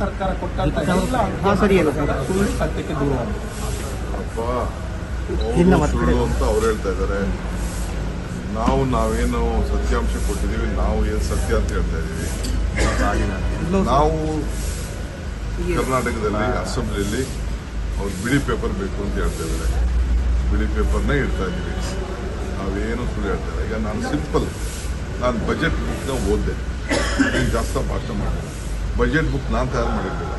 ಸರ್ಕಾರ ಕೊಟ್ಟಂತ ಎಲ್ಲ ಸುಳ್ಳು ಸತ್ಯಕ್ಕೆ ದೂರ ಅಪ್ಪ ಅವ್ರು ಸುಳ್ಳು ಅಂತ ಅವ್ರು ಹೇಳ್ತಾ ಇದ್ದಾರೆ. ನಾವು ನಾವೇನು ಸತ್ಯಾಂಶ ಕೊಟ್ಟಿದ್ದೀವಿ ನಾವು ಏನು ಸತ್ಯ ಅಂತ ಹೇಳ್ತಾ ಇದ್ದೀವಿ. ನಾವು ಕರ್ನಾಟಕದಲ್ಲಿ ಅಸೆಂಬ್ಲಿಯಲ್ಲಿ ಅವ್ರು ಬಿಳಿ ಪೇಪರ್ ಬೇಕು ಅಂತ ಹೇಳ್ತಾ ಇದ್ದಾರೆ. ಬಿಳಿ ಪೇಪರ್ನೇ ಇಡ್ತಾ ಇದ್ದೀವಿ. ನಾವೇನು ಸುಳ್ಳು ಹೇಳ್ತಾ ಇಲ್ಲ. ಈಗ ನಾನು ಸಿಂಪಲ್ ನಾನು ಬಜೆಟ್ ಬುಕ್ನ ಓದಿದೆ. ಜಾಸ್ತಿ ಭಾಷಣ ಮಾಡಿಲ್ಲ ಬಜೆಟ್ ಬುಕ್ ನಾನು ತಯಾರು ಮಾಡಿದ್ದಿಲ್ಲ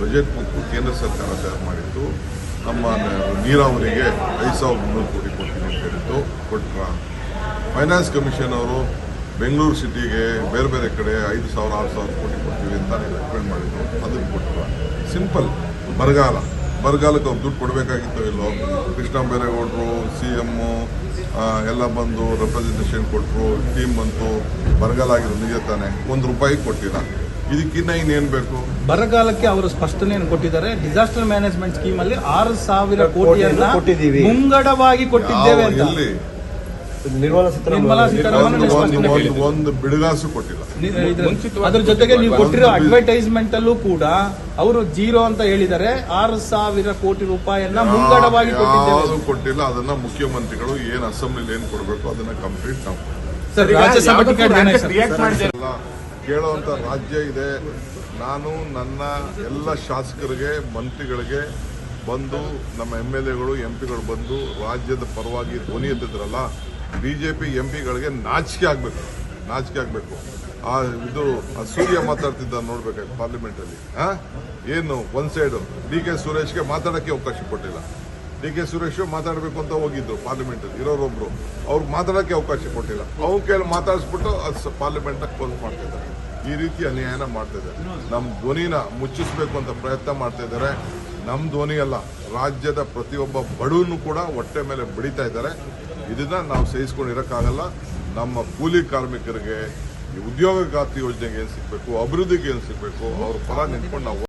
ಬಜೆಟ್ ಬುಕ್ ಕೇಂದ್ರ ಸರ್ಕಾರ ತಯಾರು ಮಾಡಿತ್ತು. ನಮ್ಮ ನೀರಾವರಿಗೆ ಐದು ಸಾವಿರದ ಮುನ್ನೂರು ಕೋಟಿ ಕೊಡ್ತೀನಿ ಅಂತ ಹೇಳಿದ್ದು ಕೊಟ್ರ. ಫೈನಾನ್ಸ್ ಕಮಿಷನ್ ಅವರು ಬೆಂಗಳೂರು ಸಿಟಿಗೆ ಬೇರೆ ಬೇರೆ ಕಡೆ ಐದು ಸಾವಿರ, ಆರು ಸಾವಿರ ಕೋಟಿ ಕೊಡ್ತೀವಿ ಅಂತ ರೆಕಮೆಂಡ್ ಮಾಡಿದ್ರು. ಅದನ್ನು ಕೊಟ್ಟರು ಸಿಂಪಲ್ ಬರಗಾಲ. ಬರಗಾಲಕ್ಕೆ ಅವ್ರು ದುಡ್ಡು ಕೊಡಬೇಕಾಗಿತ್ತು ಇಲ್ಲೋ? ಕೃಷ್ಣ ಬೈರೇಗೌಡರು ಸಿ ಎಮ್ಮು ಎಲ್ಲ ಬಂದು ರೆಪ್ರೆಸೆಂಟೇಷನ್ ಕೊಟ್ಟರು ಟೀಮ್ ಬಂತು. ಬರಗಾಲ ಆಗಿರೋ ನಿಜ ತಾನೆ. ಒಂದು ರೂಪಾಯಿ ಕೊಟ್ಟಿಲ್ಲ. ಇದಕ್ಕಿನ್ನ ಇನ್ನೇನ್ ಬೇಕು? ಬರಗಾಲಕ್ಕೆ ಅವರು ಸ್ಪಷ್ಟನೆಯನ್ನು ಕೊಟ್ಟಿದ್ದಾರೆ. ಡಿಸಾಸ್ಟರ್ ಮ್ಯಾನೇಜ್ಮೆಂಟ್ ಸ್ಕೀಮ್ ಅಲ್ಲಿ ಆರು ಸಾವಿರ ಕೋಟಿಯನ್ನ ಕೊಟ್ಟಿದ್ದೀವಿ. ಮುಂಗಡವಾಗಿ ಕೊಟ್ಟಿದ್ದೇವೆ ಅಂತ. ಎಲ್ಲಿ ನಿರ್ಮಲಾ ಸೀತಾರಾಮನ್ ಒಂದು ಬಿಡುಗಾಸು ಕೊಟ್ಟಿಲ್ಲ. ಅದ್ರ ಜೊತೆಗೆ ನೀವು ಕೊಟ್ಟಿರೋ ಅಡ್ವರ್ಟೈಸ್ಮೆಂಟ್ ಅಲ್ಲೂ ಕೂಡ ಅವರು ಜೀರೋ ಅಂತ ಹೇಳಿದ್ದಾರೆ. ಆರು ಸಾವಿರ ಕೋಟಿ ರೂಪಾಯಿಯನ್ನ ಮುಂಗಡವಾಗಿ ಕೊಟ್ಟಿದ್ದೇವೆ. ಕೊಟ್ಟಿಲ್ಲ ಅದನ್ನ ಮುಖ್ಯಮಂತ್ರಿಗಳು ಏನ್ ಅಸೆಂಬ್ಲಿ ಏನ್ ಕೊಡಬೇಕು ಅದನ್ನ ಕಂಪ್ಲೀಟ್ ನಾವು ಸರ್ ರಾಜ್ಯಸಭಾ ಕೇಳುವಂತ ರಾಜ್ಯ ಇದೆ. ನಾನು ನನ್ನ ಎಲ್ಲ ಶಾಸಕರಿಗೆ, ಮಂತ್ರಿಗಳಿಗೆ ಬಂದು, ನಮ್ಮ ಎಂ ಎಲ್ ಎಗಳು, ಎಂ ಪಿಗಳು ಬಂದು ರಾಜ್ಯದ ಪರವಾಗಿ ಧ್ವನಿ ಎತ್ತಿದ್ರಲ್ಲ ಪಿ ಎಂ ಪಿಗಳಿಗೆ ನಾಚಿಕೆ ಆಗಬೇಕು ನಾಚಿಕೆ ಆಗಬೇಕು. ಆ ಇದು ಸೂರ್ಯ ಮಾತಾಡ್ತಿದ್ದ ನೋಡ್ಬೇಕಾಗಿ ಪಾರ್ಲಿಮೆಂಟಲ್ಲಿ ಆ? ಏನು ಒನ್ ಸೈಡು ಡಿ ಕೆ ಸುರೇಶ್ಗೆ ಮಾತಾಡೋಕ್ಕೆ ಅವಕಾಶ ಕೊಟ್ಟಿಲ್ಲ. ಡಿ ಕೆ ಸುರೇಶ್ ಮಾತಾಡಬೇಕು ಅಂತ ಹೋಗಿದ್ದು ಪಾರ್ಲಿಮೆಂಟ್ ಅಲ್ಲಿ. ಇರೋರೊಬ್ರು ಅವ್ರಿಗೆ ಮಾತಾಡಕ್ಕೆ ಅವಕಾಶ ಕೊಟ್ಟಿಲ್ಲ. ಅವ್ರ ಕೈಯಲ್ಲಿ ಮಾತಾಡಿಸ್ಬಿಟ್ಟು ಅದು ಪಾರ್ಲಿಮೆಂಟ್ ಕ್ಲೋಸ್ ಮಾಡ್ತಾ ಇದ್ದಾರೆ. ಈ ರೀತಿ ಅನ್ಯಾಯನ ಮಾಡ್ತಾ ಇದ್ದಾರೆ. ನಮ್ಮ ಧ್ವನಿನ ಮುಚ್ಚಿಸ್ಬೇಕು ಅಂತ ಪ್ರಯತ್ನ ಮಾಡ್ತಾ ಇದ್ದಾರೆ. ನಮ್ಮ ಧ್ವನಿ ಅಲ್ಲ, ರಾಜ್ಯದ ಪ್ರತಿಯೊಬ್ಬ ಬಡವನು ಕೂಡ ಹೊಟ್ಟೆ ಮೇಲೆ ಬಡಿತಾ ಇದ್ದಾರೆ. ಇದನ್ನ ನಾವು ಸಹಿಸ್ಕೊಂಡಿರೋಕ್ಕಾಗಲ್ಲ. ನಮ್ಮ ಕೂಲಿ ಕಾರ್ಮಿಕರಿಗೆ ಉದ್ಯೋಗ ಖಾತ್ರಿ ಯೋಜನೆಗೆ ಏನು ಸಿಗಬೇಕು, ಅಭಿವೃದ್ಧಿಗೆ ಏನು ಸಿಗಬೇಕು, ಅವ್ರ ಪರ ನಿಂತ್ಕೊಂಡು ನಾವು